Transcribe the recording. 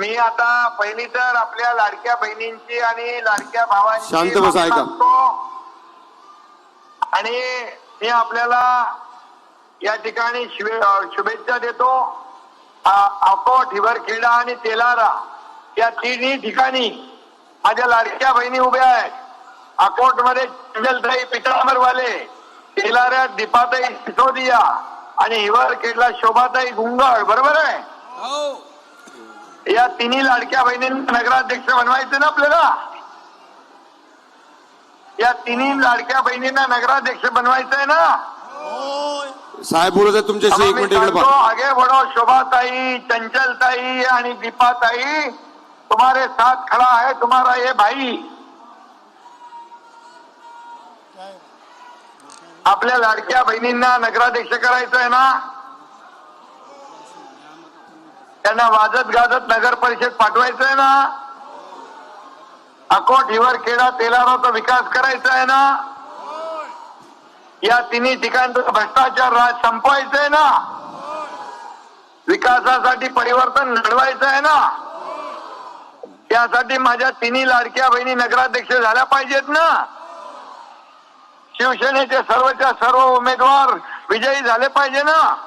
मी आता पहिली तर आपल्या लाडक्या बहिणींची आणि लाडक्या भावांची शांत बसा, ऐका. आणि मी आपल्याला या ठिकाणी शुभेच्छा देतो. आ- अकोट हिवरखेडा आणि तेलारा या तिन्ही ठिकाणी माझ्या लाडक्या बहिणी उभ्या आहेत. अकोटमध्ये चंजलताई पिठांबरवाले तेलाऱ्यात दीपाताई सिसोदिया आणि हिवरखेडला शोभाताई गुंगळ. बरोबर आहे? या तिन्ही लाडक्या बहिणींना नगराध्यक्ष बनवायचं ना आपल्याला? या तिन्ही लाडक्या बहिणींना नगराध्यक्ष बनवायचं आहे ना? साहेब बोलत आहे तुमच्याशी एक मिनिट आगे बढो शोभाताई चंचलताई आणि दीपाताई. तुम्हारे साथ खड़ा है तुम्हारा ये भाई. आपल्या लाडक्या बहिणींना नगराध्यक्ष करायचं आहे ना? त्यांना वाजत गाजत नगर परिषद पाठवायचं आहे ना? अकोट हिवर खेडा तेलाराचा विकास करायचा आहे ना? या तिन्ही ठिकाणचं भ्रष्टाचार राज संपवायचं आहे ना? विकासासाठी परिवर्तन घडवायचं आहे ना? त्यासाठी माझ्या तिन्ही लाडक्या बहिणी नगराध्यक्ष झाल्या पाहिजेत ना? शिवसेनेचे सर्वच्या सर्व उमेदवार विजयी झाले पाहिजे ना?